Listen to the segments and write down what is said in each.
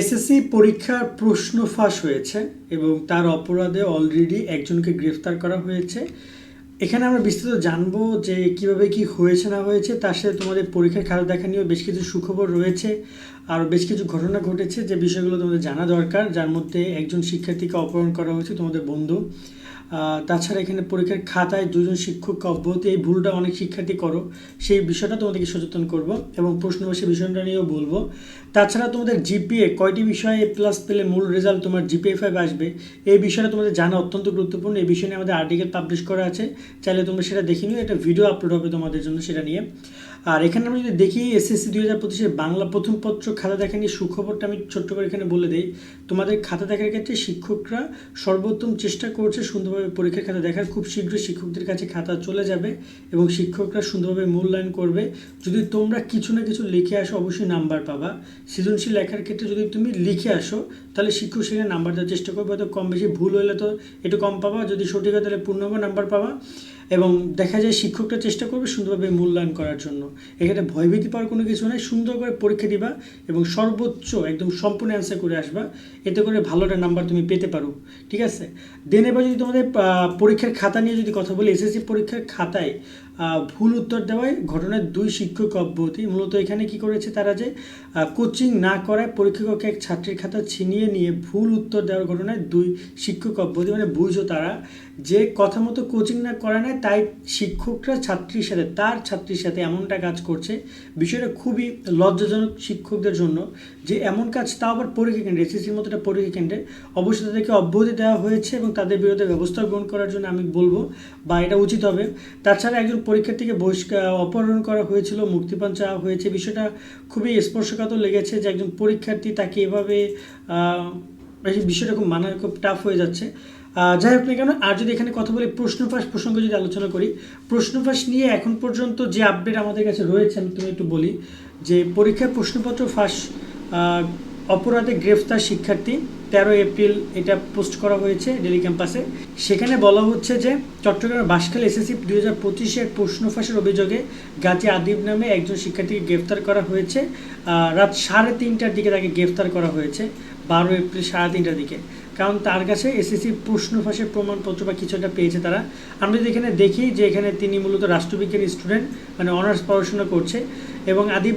SSC পরীক্ষার প্রশ্ন ফাঁস হয়েছে এবং তার অপরাধে অলরেডি একজনকে গ্রেফতার করা হয়েছে। এখানে আমরা বিস্তারিত জানব যে কীভাবে কি হয়েছে না হয়েছে, তার সাথে তোমাদের পরীক্ষার খাতা দেখা নিয়েও বেশ কিছু সুখবর রয়েছে আর বেশ কিছু ঘটনা ঘটেছে যে বিষয়গুলো তোমাদের জানা দরকার, যার মধ্যে একজন শিক্ষার্থীকে অপহরণ করা হয়েছে তোমাদের বন্ধু। তাছাড়া এখানে পরীক্ষার খাতায় দুজন শিক্ষককে অব্যাহতি, এই ভুলটা অনেক শিক্ষার্থী করো। সেই বিষয়টা তোমাদেরকে সচেতন করব এবং প্রশ্ন সে বিষয়টা নিয়েও বলব। তাছাড়া তোমাদের জিপিএ, কয়টি বিষয়ে প্লাস পেলে মূল রেজাল্ট তোমার জিপিএ ফাইভ আসবে? এই বিষয়টা তোমাদের জানা অত্যন্ত গুরুত্বপূর্ণ। এই বিষয় নিয়ে আমাদের আর্টিকেল পাবলিশ করা আছে। চাইলে তোমরা সেটা দেখে নিও। একটা ভিডিও আপলোড হবে তোমাদের জন্য সেটা নিয়ে। আর এখানে আমরা যদি দেখি এসএসসি দুই হাজার পঁচিশের বাংলা প্রথম পত্র খাতা দেখা নিয়ে সুখবরটা আমি ছোট্ট করে এখানে বলে দিই। তোমাদের খাতা দেখার ক্ষেত্রে শিক্ষকরা সর্বোত্তম চেষ্টা করছে সুন্দরভাবে পরীক্ষার খাতা দেখার। খুব শীঘ্রই শিক্ষকদের কাছে খাতা চলে যাবে এবং শিক্ষকরা সুন্দরভাবে মূল্যায়ন করবে। যদি তোমরা কিছু না কিছু লিখে আসো, অবশ্যই নাম্বার পাবা। সৃজনশীল লেখার ক্ষেত্রে যদি তুমি লিখে আসো, তাহলে শিক্ষক সেখানে নাম্বার দেওয়ার চেষ্টা করবে। হয়তো কম বেশি ভুল হলে তো একটু কম পাবা। যদি সঠিক হয়, তাহলে পূর্ণাঙ্গ নাম্বার পাবা। এবং দেখা যায় শিক্ষকরা চেষ্টা করবে সুন্দরভাবে মূল্যায়ন করার জন্য। এখানে ভয়ভীতি পাওয়ার কোনো কিছু নাই। সুন্দর করে পরীক্ষা দিবা এবং সর্বোচ্চ একদম সম্পূর্ণ অ্যান্সার করে আসবা। এতে করে ভালো একটা নাম্বার তুমি পেতে পারো। ঠিক আছে? দেন এবার যদি তোমাদের পরীক্ষার খাতা নিয়ে যদি কথা বলি এসএসসি পরীক্ষার খাতায় ভুল উত্তর দেওয়ায় ঘটনায় দুই শিক্ষক অব্যাহতি। মূলত এখানে কি করেছে তারা যে কোচিং না করায় পরীক্ষককে এক ছাত্রীর খাতা ছিনিয়ে নিয়ে ভুল উত্তর দেওয়ার ঘটনায় দুই শিক্ষক অব্যাহতি। মানে বুঝো তারা যে কথা মতো কোচিং না করা নেয় তাই শিক্ষকরা ছাত্রীর সাথে, তার ছাত্রীর সাথে এমনটা কাজ করছে। বিষয়টা খুবই লজ্জাজনক শিক্ষকদের জন্য যে এমন কাজ তাও আবার পরীক্ষা কেন্দ্রে এসএসসির মতো একটা পরীক্ষা কেন্দ্রে অবশ্যই তাদেরকে অব্যাহতি দেওয়া হয়েছে এবং তাদের বিরুদ্ধে ব্যবস্থা গ্রহণ করার জন্য আমি বলব বা এটা উচিত হবে। তাছাড়া একজন পরীক্ষার্থীকে বহিষ্কার, অপহরণ করা হয়েছিল মুক্তিপণ চাওয়া হয়েছে। বিষয়টা খুবই স্পর্শকাতর লেগেছে যে একজন পরীক্ষার্থী তাকে এভাবে বিষয়টা খুব মানা খুব টাফ হয়ে যাচ্ছে। যাই হোক না কেন, আর যদি এখানে কথা বলি প্রশ্ন প্রসঙ্গে যদি আলোচনা করি প্রশ্ন ফাঁস নিয়ে এখন পর্যন্ত যে আপডেট আমাদের কাছে রয়েছে, আমি তুমি একটু বলি যে পরীক্ষার প্রশ্নপত্র ফাঁস অপরাধে গ্রেফতার শিক্ষার্থী। তেরো এপ্রিল এটা পোস্ট করা হয়েছে ডেলি ক্যাম্পাসে। সেখানে বলা হচ্ছে যে চট্টগ্রামের বাসখালী এসএসসি দুই হাজার পঁচিশের প্রশ্ন ফাঁসের অভিযোগে গাজী আদিব নামে একজন শিক্ষার্থীকে গ্রেফতার করা হয়েছে। রাত সাড়ে তিনটার দিকে তাকে গ্রেফতার করা হয়েছে বারো এপ্রিল সাড়ে তিনটার দিকে। কারণ তার কাছে এসএসসি প্রশ্ন ফাঁসের প্রমাণপত্র বা কিছু একটা পেয়েছে তারা। আমরা যদি এখানে দেখি যে এখানে তিনি মূলত রাষ্ট্রবিজ্ঞান স্টুডেন্ট মানে অনার্স পড়াশোনা করছে এবং আদিব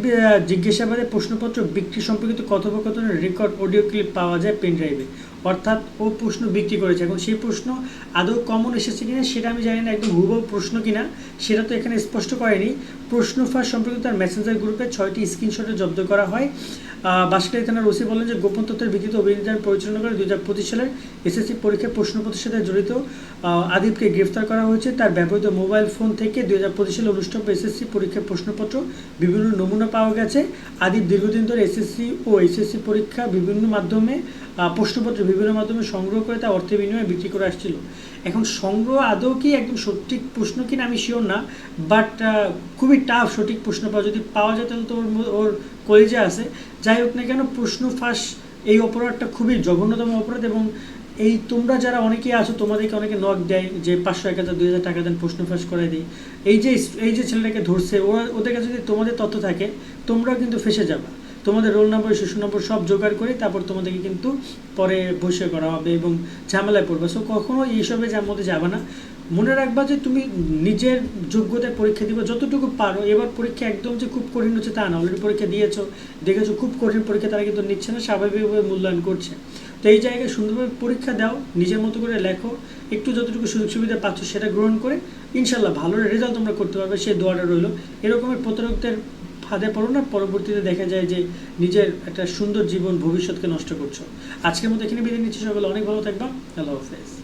জিজ্ঞাসাবাদে প্রশ্নপত্র বিক্রি সম্পর্কিত কথোপকথনের রেকর্ড অডিও ক্লিপ পাওয়া যায় পেন ড্রাইভে। অর্থাৎ ও প্রশ্ন বিক্রি করেছে। এখন সেই প্রশ্ন আদৌ কমন এসেছে কিনা সেটা আমি জানি না, একদম হুবহু প্রশ্ন কিনা, সেটা তো এখানে স্পষ্ট করেনি। প্রশ্ন ফাঁস সম্পর্কিত তার মেসেঞ্জার গ্রুপে ছয়টি স্ক্রিনশটে জব্দ করা হয়। বাসকালী থানার ওসি বলেন যে, গোপন তথ্যের ভিত্তিতে অভিযান পরিচালনা করে দুই হাজার পঁচিশ সালের এসএসসি পরীক্ষার প্রশ্নপত্রের সাথে জড়িত আদিবকে গ্রেফতার করা হয়েছে। তার ব্যবহৃত মোবাইল ফোন থেকে দুই হাজার পঁচিশ সালে অনুষ্ঠিত এসএসসি পরীক্ষার প্রশ্নপত্র। বিভিন্ন নমুনা পাওয়া গেছে। আদিব দীর্ঘদিন ধরে এসএসসি ও এইচএসসি পরীক্ষা বিভিন্ন মাধ্যমে প্রশ্নপত্র বিভিন্ন মাধ্যমে সংগ্রহ করে তা অর্থের বিনিময়ে বিক্রি করে আসছিল। এখন সংগ্রহ আদৌ কি একদম সঠিক প্রশ্ন কিনা আমি শিওর না বাট খুবই টাফ সঠিক প্রশ্ন পাওয়া। যদি পাওয়া যায় তাহলে তো ওর ওর কলেজে আছে। যাই হোক না কেন, প্রশ্ন ফাঁস এই অপরাধটা খুবই জঘন্যতম অপরাধ এবং এই তোমরা যারা অনেকেই আছো, তোমাদেরকে অনেকে নক দেয় যে পাঁচশো, এক হাজার, দুই হাজার টাকা দেন প্রশ্ন ফাঁস করে দিই। এই যে এই যে ছেলেটাকে ধরছে, ওরা ওদের কাছে যদি তোমাদের তথ্য থাকে, তোমরাও কিন্তু ফেসে যাবা। তোমাদের রোল নম্বর শিশু নম্বর সব জোগাড় করে তারপর তোমাদেরকে কিন্তু পরে বসে করা হবে এবং ঝামেলায় পড়বে। সো কখনো এইসবে যার মধ্যে যাবে না। মনে রাখবা যে তুমি নিজের যোগ্যতায় পরীক্ষা দিবে, যতটুকু পারো। এবার পরীক্ষা একদম যে খুব কঠিন হচ্ছে তা না। অলরেডি পরীক্ষা দিয়েছ, দেখেছ খুব কঠিন পরীক্ষা তারা কিন্তু নিচ্ছে না, স্বাভাবিকভাবে মূল্যায়ন করছে। তো এই জায়গায় সুন্দরভাবে পরীক্ষা দাও, নিজের মতো করে লেখো, একটু যতটুকু সুযোগ সুবিধা পাচ্ছ সেটা গ্রহণ করে ইনশাল্লাহ ভালো রেজাল্ট তোমরা করতে পারবে, সে দোয়াটা রইল। এরকমের প্রতারকদের ফাঁদে পড়ো না, পরবর্তীতে দেখা যায় যে নিজের একটা সুন্দর জীবন ভবিষ্যৎকে নষ্ট করছ। আজকের মতো এখানে বিদায় নিচ্ছি সকলে অনেক ভালো থাকবা। আল্লাহ হাফেজ।